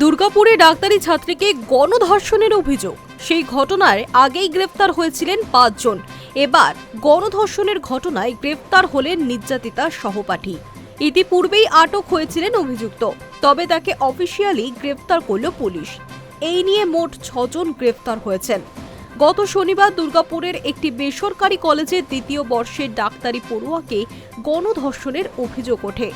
দুর্গাপুরে ডাক্তারি ছাত্রীকে গণধর্ষণের অভিযোগ। সেই ঘটনায় আগেই গ্রেফতার হয়েছিলেন পাঁচজন। এবার গণধর্ষণের ঘটনায় গ্রেফতার হলেন নির্যাতিতা সহপাঠী। ইতিপূর্বেই আটক হয়েছিলেন অভিযুক্ত, তবে তাকে অফিসিয়ালি গ্রেফতার করল পুলিশ। এই নিয়ে মোট ছজন গ্রেফতার হয়েছেন। গত শনিবার দুর্গাপুরের একটি বেসরকারি কলেজের দ্বিতীয় বর্ষের ডাক্তারি পড়ুয়াকে গণধর্ষণের অভিযোগ ওঠে।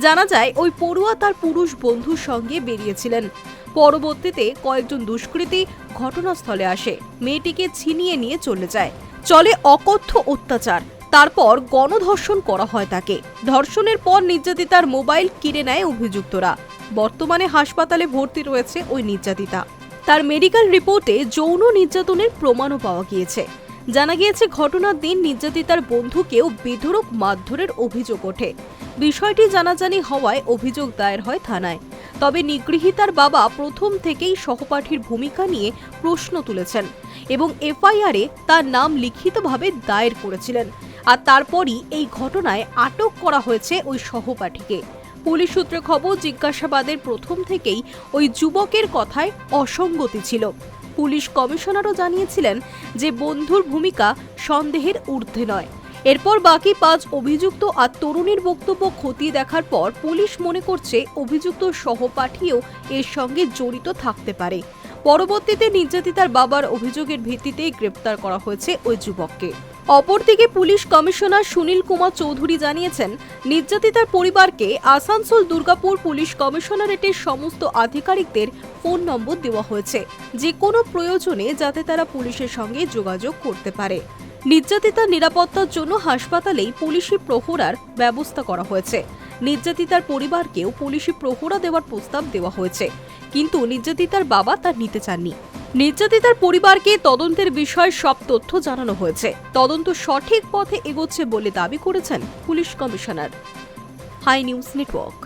জানা যায়, ওই পড়ুয়া তার পুরুষ বন্ধুর সঙ্গে বেরিয়েছিলেন। পরবর্তীতে কয়েকজন দুষ্কৃতী ঘটনাস্থলে আসে। মেয়েটিকে ছিনিয়ে নিয়ে চলে যায়। চলে অকথ্য অত্যাচার। তারপর গণধর্ষণ করা হয় তাকে। ধর্ষণের পর নির্যাতিতার মোবাইল কিনে নেয় অভিযুক্তরা। বর্তমানে হাসপাতালে ভর্তি রয়েছে ওই নির্যাতিতা। তার মেডিকেল রিপোর্টে যৌন নির্যাতনের প্রমাণও পাওয়া গিয়েছে। জানা গিয়েছে, ঘটনার দিন নির্যাতিতার বন্ধুকেও বেধরক মারধরের অভিযোগ ওঠে। বিষয়টি জানাজানি হওয়ায় অভিযোগ দায়ের হয় থানায়। তবে নিগৃহীতার বাবা প্রথম থেকেই সহপাঠীর ভূমিকা নিয়ে প্রশ্ন তুলেছেন এবং এফআইআরে তার নাম লিখিতভাবে দায়ের করেছিলেন। আর তারপরই এই ঘটনায় আটক করা হয়েছে ওই সহপাঠীকে। পুলিশ সূত্রে খবর, জিজ্ঞাসাবাদের প্রথম থেকেই ওই যুবকের কথায় অসঙ্গতি ছিল। পুলিশ কমিশনারও জানিয়েছিলেন যে বন্ধুর ভূমিকা সন্দেহের ঊর্ধ্বে নয়। এরপর বাকি পাঁচ অভিযুক্ত আর তরুণীর বক্তব্য খতিয়ে দেখার পর পুলিশ মনে করছে অভিযুক্ত সহপাঠীও এর সঙ্গে জড়িত থাকতে পারে। পরবর্তীতে নির্যাতিতার বাবার অভিযোগের ভিত্তিতে গ্রেপ্তার করা হয়েছে ওই যুবককে। অপরদিকে পুলিশ কমিশনার সুনীল কুমার চৌধুরী জানিয়েছেন, নির্যাতিতার পরিবারকে আসানসোল দুর্গাপুর পুলিশ কমিশনারেটের সমস্ত আধিকারিকদের ফোন নম্বর দেওয়া হয়েছে। যে কোনো প্রয়োজনে যাতে তারা পুলিশের সঙ্গে যোগাযোগ করতে পারে। নির্যাতিতার নিরাপত্তার জন্য হাসপাতালেই পুলিশি প্রহরার ব্যবস্থা করা হয়েছে। নির্যাতিতার পরিবারকেও পুলিশি প্রহরা দেওয়ার প্রস্তাব দেওয়া হয়েছে। কিন্তু নির্যাতিতার বাবা তা নিতে চাননি। নির্যাতিতার পরিবারকে তদন্তের বিষয়ে সব তথ্য জানানো হয়েছে। তদন্ত সঠিক পথে এগোচ্ছে বলে দাবি করেছেন police commissioner. Hi News Network.